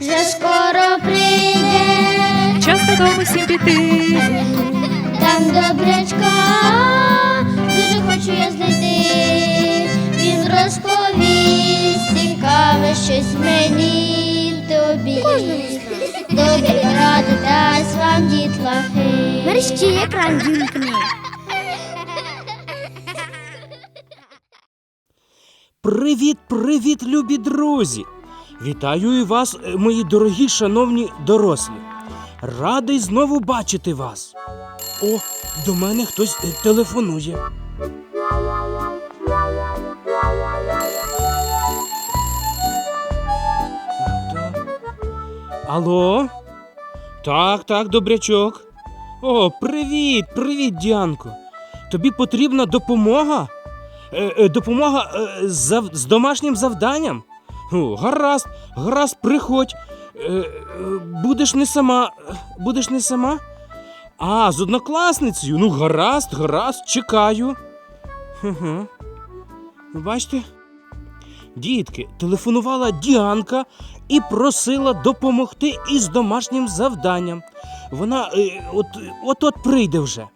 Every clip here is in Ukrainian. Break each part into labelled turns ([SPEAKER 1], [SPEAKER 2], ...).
[SPEAKER 1] вже скоро прийде,
[SPEAKER 2] Час додому всім піти.
[SPEAKER 1] там добрячка, дуже хочу я знайти. Він розповість цікаве щось мені тобі. Добрі ради дасть вам дітлахи. Мерщі екран вімкни.
[SPEAKER 3] Привіт, привіт, любі друзі! Вітаю і вас, е, мої дорогі шановні дорослі. Радий знову бачити вас. О, до мене хтось е, телефонує. Алло? Так, так, добрячок. О, привіт, привіт, Діанко. Тобі потрібна допомога? Е, е, допомога е, з, з домашнім завданням? Гаразд, гаразд, приходь. Е, е, будеш не сама. Будеш не сама? А, з однокласницею. Ну, гаразд, гаразд, чекаю. Угу. Бачите? Дітки, телефонувала Діанка і просила допомогти із домашнім завданням. Вона е, от, от от прийде вже.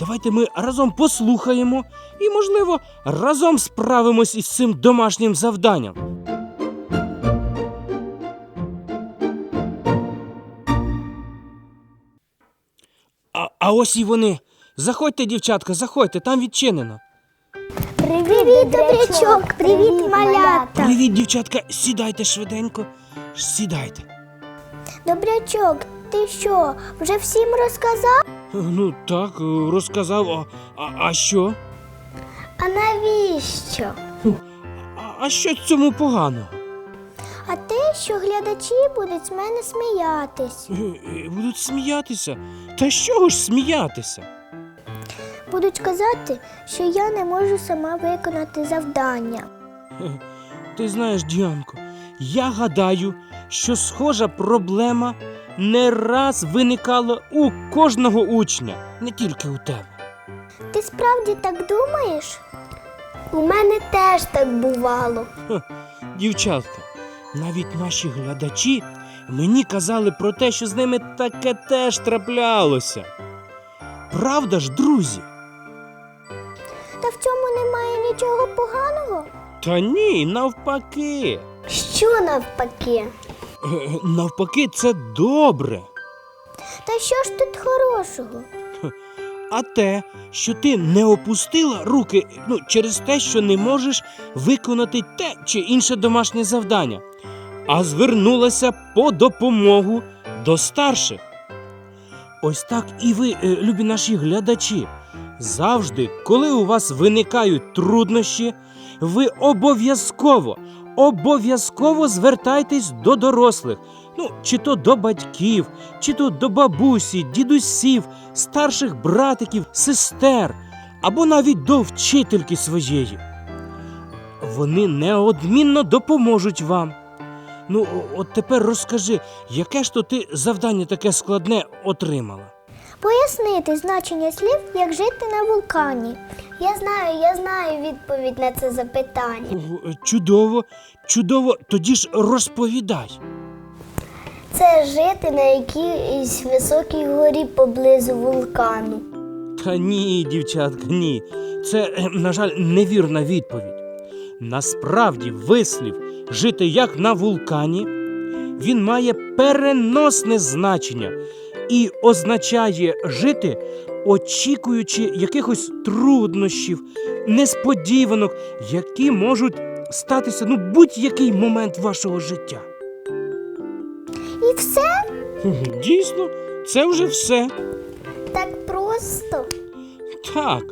[SPEAKER 3] Давайте ми разом послухаємо і, можливо, разом справимось із цим домашнім завданням. А, ось і вони. Заходьте, дівчатка, заходьте, там відчинено.
[SPEAKER 1] Привіт, добрячок, привіт, малята.
[SPEAKER 3] Привіт, дівчатка, сідайте швиденько. Сідайте.
[SPEAKER 1] Добрячок, ти що, вже всім розказав?
[SPEAKER 3] Ну так, розказав. А, а, а що?
[SPEAKER 1] А навіщо?
[SPEAKER 3] А, а що цьому поганого?
[SPEAKER 1] А те, що глядачі будуть з мене сміятись.
[SPEAKER 3] Е, е, Будуть сміятися. Та з чого ж сміятися?
[SPEAKER 1] Будуть казати, що я не можу сама виконати завдання.
[SPEAKER 3] Ти знаєш, Діанко, я гадаю, що схожа проблема не раз виникала у кожного учня, не тільки у тебе.
[SPEAKER 1] Ти справді так думаєш? У мене теж так бувало.
[SPEAKER 3] Дівчатка, навіть наші глядачі мені казали про те, що з ними таке теж траплялося. Правда ж, друзі?
[SPEAKER 1] Та в цьому немає нічого поганого.
[SPEAKER 3] Та ні, навпаки.
[SPEAKER 1] Що навпаки?
[SPEAKER 3] Е, Навпаки, це добре.
[SPEAKER 1] Та що ж тут хорошого?
[SPEAKER 3] А те, що ти не опустила руки ну, через те, що не можеш виконати те чи інше домашнє завдання, а звернулася по допомогу до старших. Ось так і ви, е, любі наші глядачі, завжди, коли у вас виникають труднощі, ви обов'язково, обов'язково звертайтесь до дорослих, ну, чи то до батьків, чи то до бабусі, дідусів, старших братиків, сестер, або навіть до вчительки своєї. Вони неодмінно допоможуть вам. Ну, от тепер розкажи, яке ж то ти завдання таке складне отримала?
[SPEAKER 1] Пояснити значення слів, як жити на вулкані. Я знаю, я знаю відповідь на це запитання.
[SPEAKER 3] О, Чудово, чудово, тоді ж розповідай.
[SPEAKER 1] Це жити на якійсь високій горі поблизу вулкану.
[SPEAKER 3] Та ні, дівчатка, ні. Це, е, на жаль, невірна відповідь. Насправді, вислів жити як на вулкані, він має переносне значення і означає жити, очікуючи якихось труднощів, несподіванок, які можуть статися ну, будь-який момент вашого життя.
[SPEAKER 1] І все
[SPEAKER 3] Дійсно, це вже все.
[SPEAKER 1] так просто.
[SPEAKER 3] Так,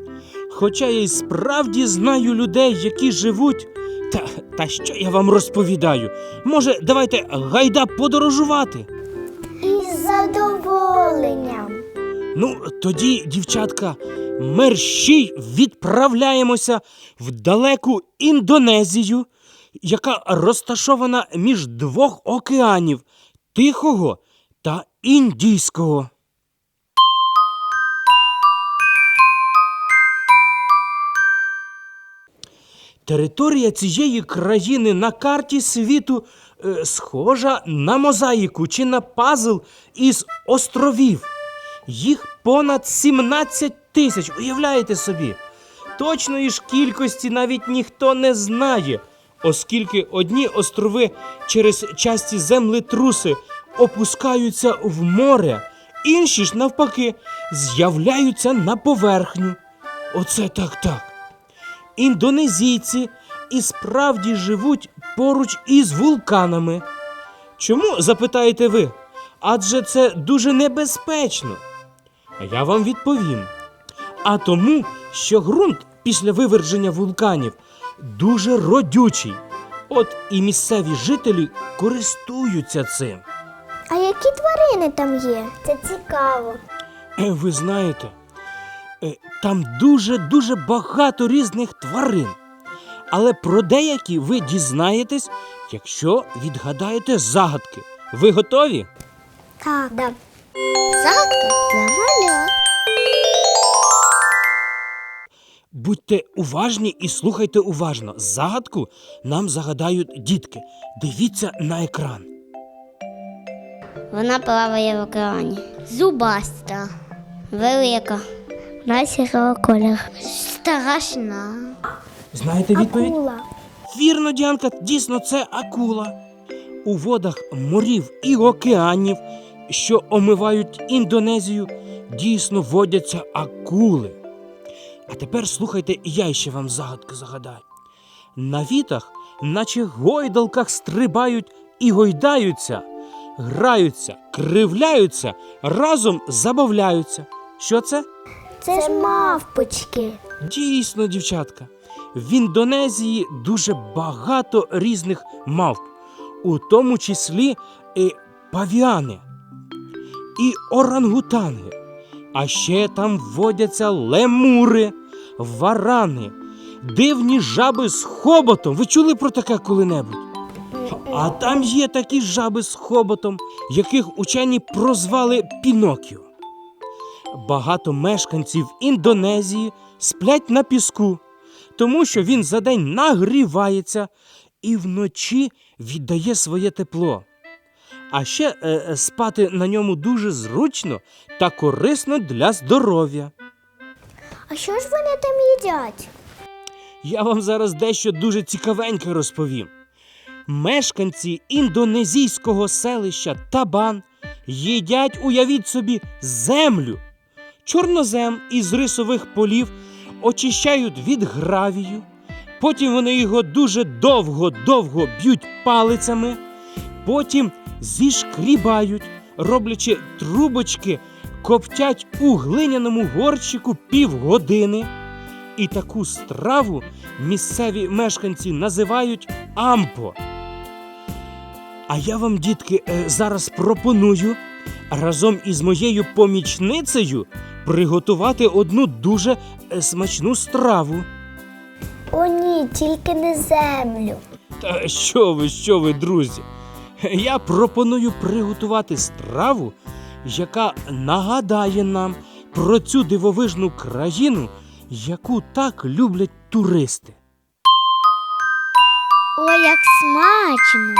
[SPEAKER 3] хоча я й справді знаю людей, які живуть. Та, та що я вам розповідаю? Може, давайте гайда подорожувати?
[SPEAKER 1] Із задоволенням.
[SPEAKER 3] Ну, тоді, дівчатка, мерщій відправляємося в далеку Індонезію, яка розташована між двох океанів Тихого та Індійського. Територія цієї країни на карті світу е, схожа на мозаїку чи на пазл із островів. Їх понад 17 тисяч. Уявляєте собі? Точної ж кількості навіть ніхто не знає, оскільки одні острови через часті землетруси опускаються в море, інші ж навпаки з'являються на поверхню. Оце так так. Індонезійці і справді живуть поруч із вулканами. Чому запитаєте ви? Адже це дуже небезпечно. А я вам відповім. А тому, що ґрунт після виверження вулканів дуже родючий. От і місцеві жителі користуються цим.
[SPEAKER 1] А які тварини там є? Це цікаво.
[SPEAKER 3] Е, Ви знаєте, е, там дуже-дуже багато різних тварин. Але про деякі ви дізнаєтесь, якщо відгадаєте загадки. Ви готові?
[SPEAKER 1] Так. Да. Загадка для малят.
[SPEAKER 3] Будьте уважні і слухайте уважно. Загадку нам загадають дітки. Дивіться на екран.
[SPEAKER 4] Вона плаває в океані. Зубаста. Велика.
[SPEAKER 1] На сірого кольору.
[SPEAKER 4] Страшна.
[SPEAKER 3] Знаєте відповідь?
[SPEAKER 1] Акула.
[SPEAKER 3] Вірно, Діанка, дійсно це акула. У водах морів і океанів, що омивають Індонезію, дійсно водяться акули. А тепер слухайте, я ще вам загадки загадаю. На вітах, наче гойдалках, стрибають і гойдаються, граються, кривляються, разом забавляються. Що це?
[SPEAKER 1] Це, ж мавпочки.
[SPEAKER 3] Дійсно, дівчатка. В Індонезії дуже багато різних мавп, у тому числі і павіани і орангутанги. А ще там водяться лемури, варани, дивні жаби з хоботом. Ви чули про таке коли-небудь? А там є такі жаби з хоботом, яких учені прозвали Пінокіо. Багато мешканців Індонезії сплять на піску, тому що він за день нагрівається і вночі віддає своє тепло. А ще е, е, спати на ньому дуже зручно та корисно для здоров'я.
[SPEAKER 1] А що ж вони там їдять?
[SPEAKER 3] Я вам зараз дещо дуже цікавеньке розповім. Мешканці індонезійського селища Табан їдять, уявіть собі, землю. Чорнозем із рисових полів очищають від гравію, потім вони його дуже довго-довго б'ють палицями, потім зішкрібають, роблячи трубочки, коптять у глиняному горщику півгодини. І таку страву місцеві мешканці називають ампо. А я вам, дітки, е, зараз пропоную разом із моєю помічницею приготувати одну дуже е, смачну страву.
[SPEAKER 1] О, ні, тільки не землю.
[SPEAKER 3] Та що ви, що ви, друзі? Я пропоную приготувати страву, яка нагадає нам про цю дивовижну країну, яку так люблять туристи.
[SPEAKER 1] Ой, як смачно.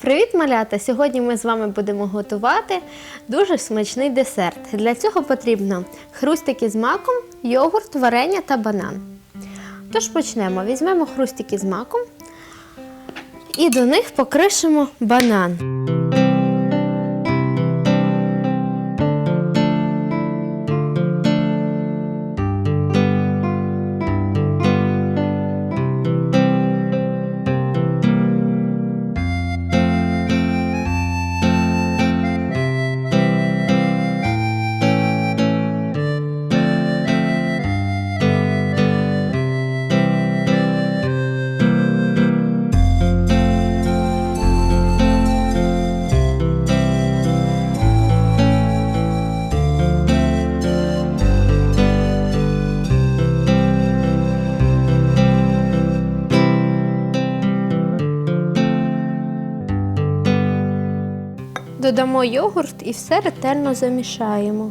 [SPEAKER 5] Привіт, малята! Сьогодні ми з вами будемо готувати дуже смачний десерт. Для цього потрібно хрустики з маком, йогурт, варення та банан. Тож почнемо. Візьмемо хрустики з маком і до них покришимо банан. додамо йогурт і все ретельно замішаємо.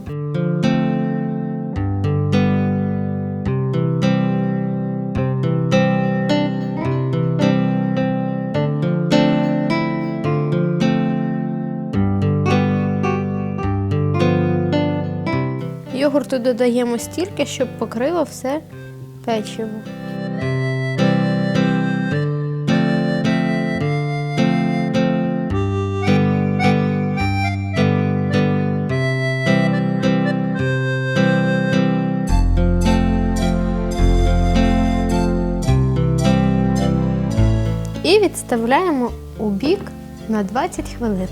[SPEAKER 5] Йогурту додаємо стільки, щоб покрило все печиво. І відставляємо у бік на 20 хвилин.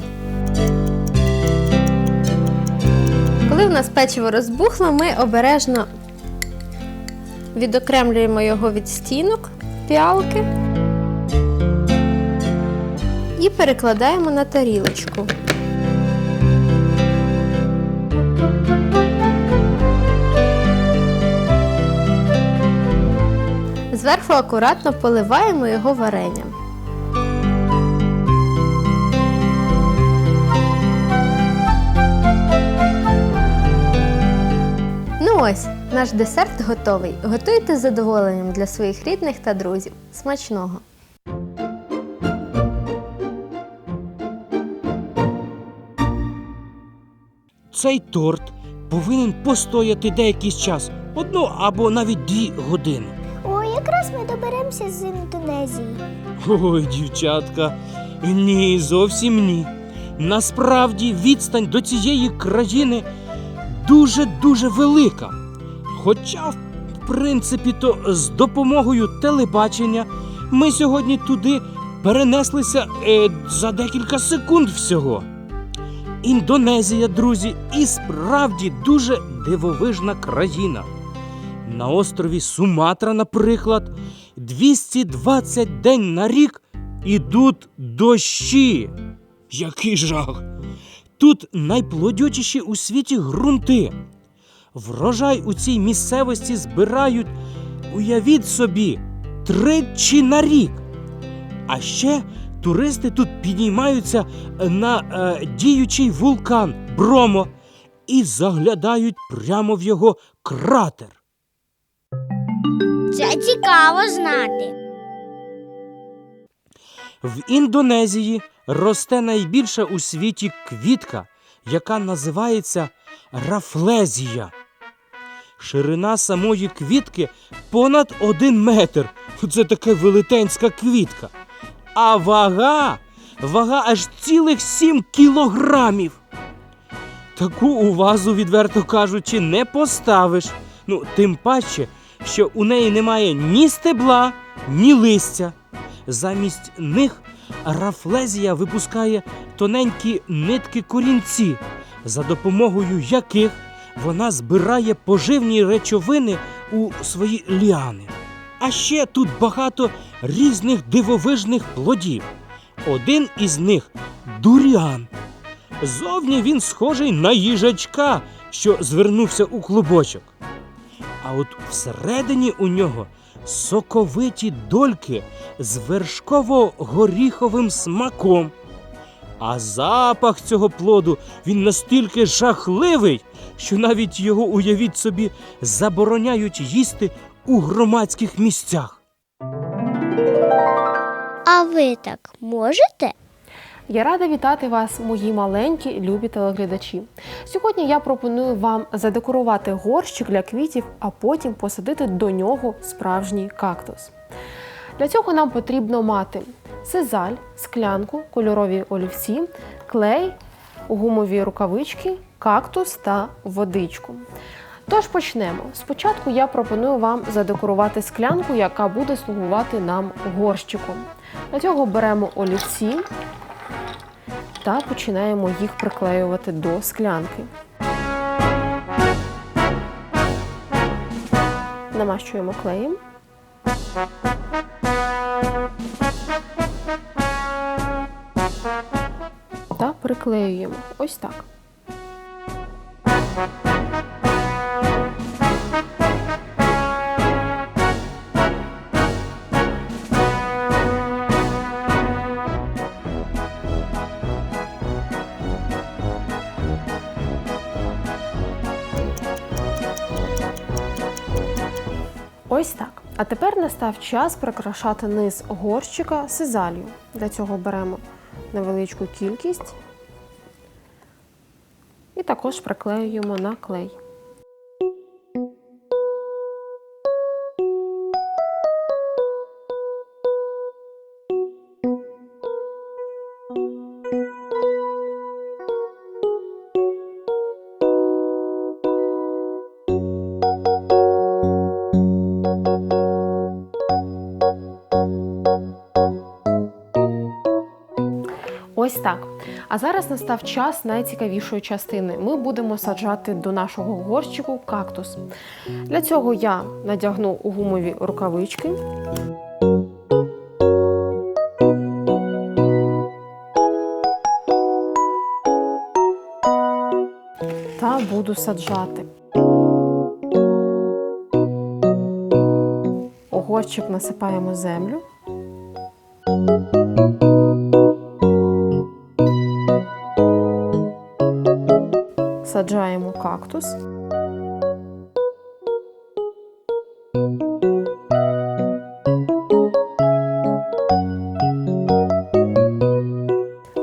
[SPEAKER 5] Коли в нас печиво розбухло, ми обережно відокремлюємо його від стінок піалки і перекладаємо на тарілочку. Зверху акуратно поливаємо його варенням. Ну ось, наш десерт готовий. Готуйте з задоволенням для своїх рідних та друзів. Смачного!
[SPEAKER 3] Цей торт повинен постояти деякий час, одну або навіть дві години.
[SPEAKER 1] О, якраз ми доберемося з Індонезії.
[SPEAKER 3] Ой, дівчатка, ні, зовсім ні. Насправді відстань до цієї країни дуже-дуже велика. Хоча, в принципі, то з допомогою телебачення ми сьогодні туди перенеслися е, за декілька секунд всього. Індонезія, друзі, і справді дуже дивовижна країна. На острові Суматра, наприклад, 220 день на рік ідуть дощі. Який жах! Тут найплодючіші у світі ґрунти. Врожай у цій місцевості збирають, уявіть собі, тричі на рік. А ще туристи тут піднімаються на е, діючий вулкан Бромо і заглядають прямо в його кратер.
[SPEAKER 4] Це цікаво знати.
[SPEAKER 3] В Індонезії росте найбільша у світі квітка, яка називається рафлезія. Ширина самої квітки понад один метр. Це така велетенська квітка. А вага, вага аж цілих сім кілограмів. Таку у вазу, відверто кажучи, не поставиш. Ну, тим паче, що у неї немає ні стебла, ні листя. Замість них рафлезія випускає тоненькі нитки корінці, за допомогою яких вона збирає поживні речовини у свої ліани. А ще тут багато різних дивовижних плодів. Один із них дуріан. Зовні він схожий на їжачка, що звернувся у клубочок. А от всередині у нього соковиті дольки з вершково-горіховим смаком. А запах цього плоду він настільки жахливий, що навіть його, уявіть собі, забороняють їсти у громадських місцях.
[SPEAKER 4] А ви так можете?
[SPEAKER 6] Я рада вітати вас, мої маленькі любі телеглядачі. Сьогодні я пропоную вам задекорувати горщик для квітів, а потім посадити до нього справжній кактус. Для цього нам потрібно мати сизаль, склянку, кольорові олівці, клей, гумові рукавички, кактус та водичку. Тож почнемо. Спочатку я пропоную вам задекорувати склянку, яка буде слугувати нам горщиком. Для цього беремо олівці та починаємо їх приклеювати до склянки. Намащуємо клеєм. Та приклеюємо ось так. Ось так. А тепер настав час прикрашати низ горщика сизалію. Для цього беремо невеличку кількість і також приклеюємо на клей. Ось так. А зараз настав час найцікавішої частини. Ми будемо саджати до нашого горщику кактус. Для цього я надягну у гумові рукавички. Та буду саджати. У насипаємо землю. Кактус.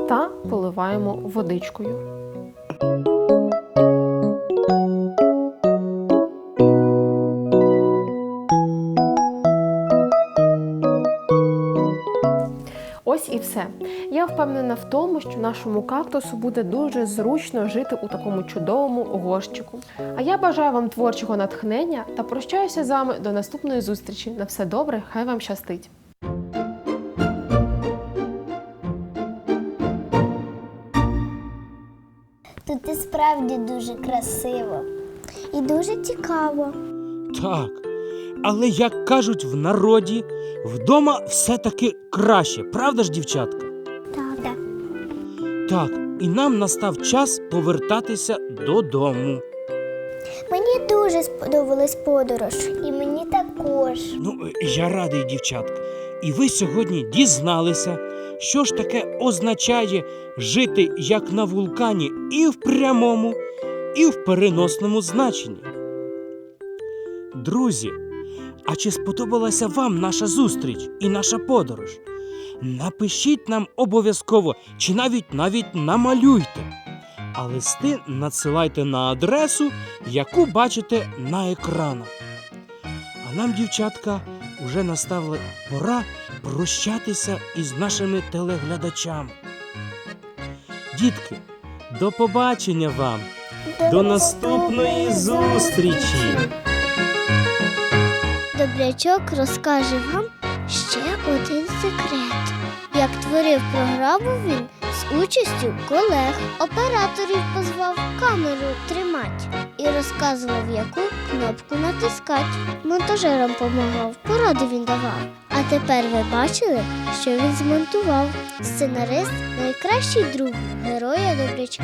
[SPEAKER 6] Та поливаємо водичкою. Все. Я впевнена в тому, що нашому кактусу буде дуже зручно жити у такому чудовому горщику. А я бажаю вам творчого натхнення та прощаюся з вами до наступної зустрічі. На все добре, хай вам щастить!
[SPEAKER 1] Тут і справді дуже красиво. І дуже цікаво.
[SPEAKER 3] Так. Але як кажуть в народі, вдома все-таки краще, правда ж, дівчатка?
[SPEAKER 1] Так. так.
[SPEAKER 3] Так, і нам настав час повертатися додому.
[SPEAKER 1] Мені дуже сподобалась подорож, і мені також.
[SPEAKER 3] Ну, я радий, дівчатка. І ви сьогодні дізналися, що ж таке означає жити як на вулкані і в прямому, і в переносному значенні. Друзі, а чи сподобалася вам наша зустріч і наша подорож? Напишіть нам обов'язково, чи навіть навіть намалюйте. А листи надсилайте на адресу, яку бачите на екранах. А нам, дівчатка, уже настала пора прощатися із нашими телеглядачами. Дітки, до побачення вам! До наступної зустрічі!
[SPEAKER 4] Добрячок розкаже вам ще один секрет. Як творив програму він з участю колег, операторів позвав камеру тримати і розказував, яку кнопку натискати. Монтажерам помагав, поради він давав. А тепер ви бачили, що він змонтував. Сценарист найкращий друг героя Добрячка.